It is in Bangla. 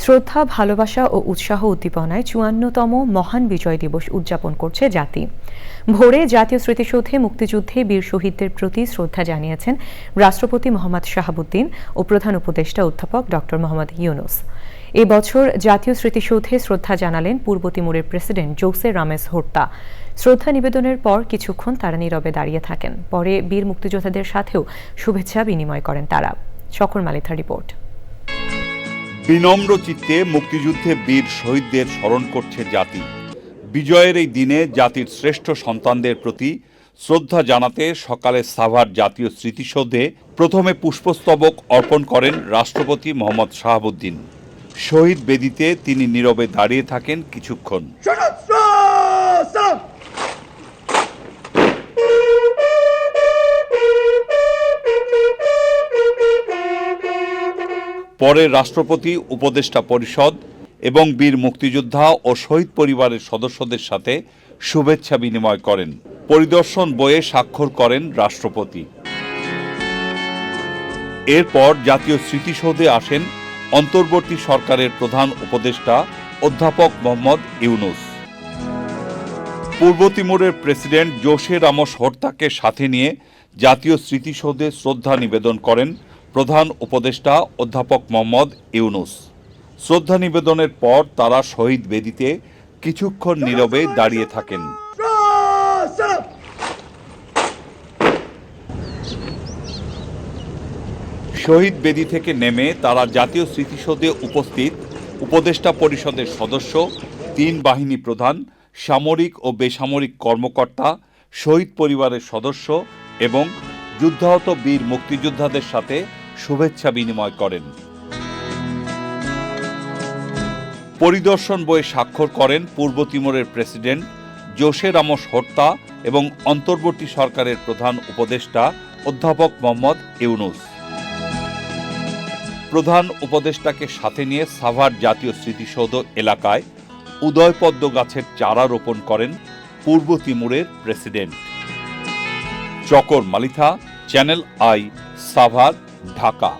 শ্রদ্ধা, ভালোবাসা ও উৎসাহ উদ্দীপনায় চুয়ান্নতম মহান বিজয় দিবস উদযাপন করছে জাতি। ভোরে জাতীয় স্মৃতিসৌধে মুক্তিযুদ্ধে বীর শহীদদের প্রতি শ্রদ্ধা জানিয়েছেন রাষ্ট্রপতি মোহাম্মদ শাহাবুদ্দিন ও প্রধান উপদেষ্টা অধ্যাপক ডক্টর মোহাম্মদ ইউনুস। এ বছর জাতীয় স্মৃতিসৌধে শ্রদ্ধা জানালেন পূর্ব তিমুরের প্রেসিডেন্ট জোসে রামেস হোর্তা। শ্রদ্ধা নিবেদনের পর কিছুক্ষণ তারা নীরবে দাঁড়িয়ে থাকেন। পরে বীর মুক্তিযোদ্ধাদের সাথেও শুভেচ্ছা বিনিময় করেন তারা। শকর মালিথা রিপোর্ট। বিনম্র চিত্তে মুক্তিযুদ্ধে বীর শহীদদের স্মরণ করছে জাতি। বিজয়ের এই দিনে জাতির শ্রেষ্ঠ সন্তানদের প্রতি শ্রদ্ধা জানাতে সকালে সাভার জাতীয় স্মৃতিসৌধে প্রথমে পুষ্পস্তবক অর্পণ করেন রাষ্ট্রপতি মোহাম্মদ শাহাবুদ্দিন। শহীদ বেদিতে তিনি নীরবে দাঁড়িয়ে থাকেন কিছুক্ষণ। পরে রাষ্ট্রপতি, উপদেষ্টা পরিষদ এবং বীর মুক্তিযোদ্ধা ও শহীদ পরিবারের সদস্যদের সাথে শুভেচ্ছা বিনিময় করেন। পরিদর্শন বইয়ে স্বাক্ষর করেন রাষ্ট্রপতি। এরপর জাতীয় স্মৃতিসৌধে আসেন অন্তর্বর্তী সরকারের প্রধান উপদেষ্টা অধ্যাপক মোহাম্মদ ইউনুস। পূর্ব তিমুরের প্রেসিডেন্ট জোশে রামস হর্তাকে সাথে নিয়ে জাতীয় স্মৃতিসৌধে শ্রদ্ধা নিবেদন করেন প্রধান উপদেষ্টা অধ্যাপক মোহাম্মদ ইউনুস। শ্রদ্ধা নিবেদনের পর তারা শহীদ বেদিতে কিছুক্ষণ নীরবে দাঁড়িয়ে থাকেন। শহীদ বেদি থেকে নেমে তারা জাতীয় স্মৃতিসৌধে উপস্থিত উপদেষ্টা পরিষদের সদস্য, তিন বাহিনী প্রধান, সামরিক ও বেসামরিক কর্মকর্তা, শহীদ পরিবারের সদস্য এবং যুদ্ধাহত বীর মুক্তিযোদ্ধাদের সাথে শুভেচ্ছা বিনিময় করেন। পরিদর্শন বইয়ে স্বাক্ষর করেন পূর্ব তিমুরের প্রেসিডেন্ট জোশে রামস হর্তা এবং অন্তর্বর্তী সরকারের প্রধান উপদেষ্টা অধ্যাপক মোহাম্মদ ইউনুস। প্রধান উপদেষ্টাকে সাথে নিয়ে সাভার জাতীয় স্মৃতিসৌধ এলাকায় উদয়পদ্ম গাছের চারা রোপণ করেন পূর্ব তিমুরের প্রেসিডেন্ট। চকর মালিথা, চ্যানেল আই, সাভার ঢাকা